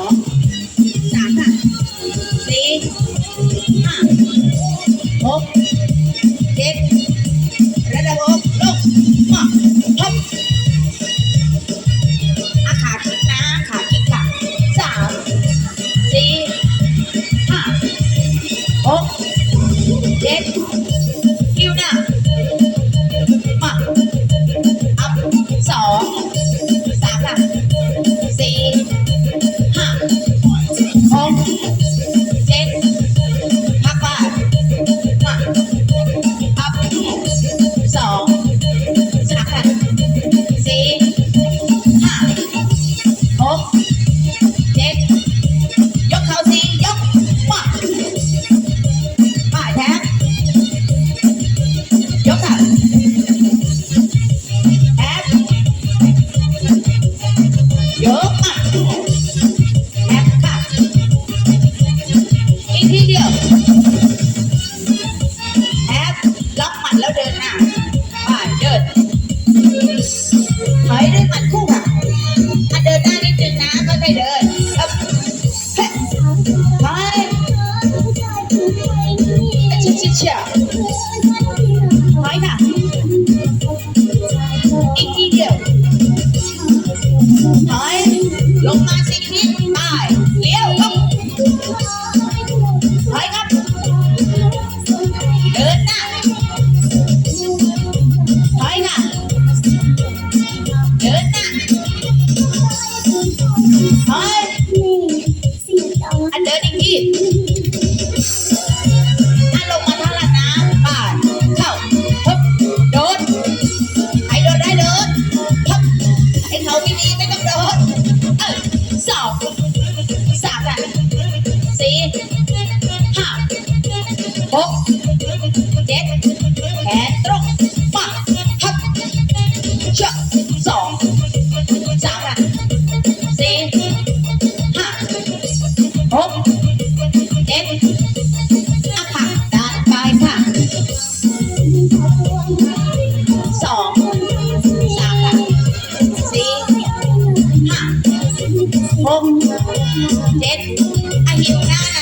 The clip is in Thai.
องสามค่ะสี่ห้าหกเจ็ดระดับหกลงมาทบอาขาคิดนะขาคิดค่ะสามสี่ห้าหกเจ็ด ชี่ยไปค่ะ อีกทีเดียวไปลงมาสิคิดไปเลี้ยวลงไปครับ เดินหน้าไปค่ะ เดินหน้าไปอันเดินอีกที หกเจ็ดอายุหน้านะ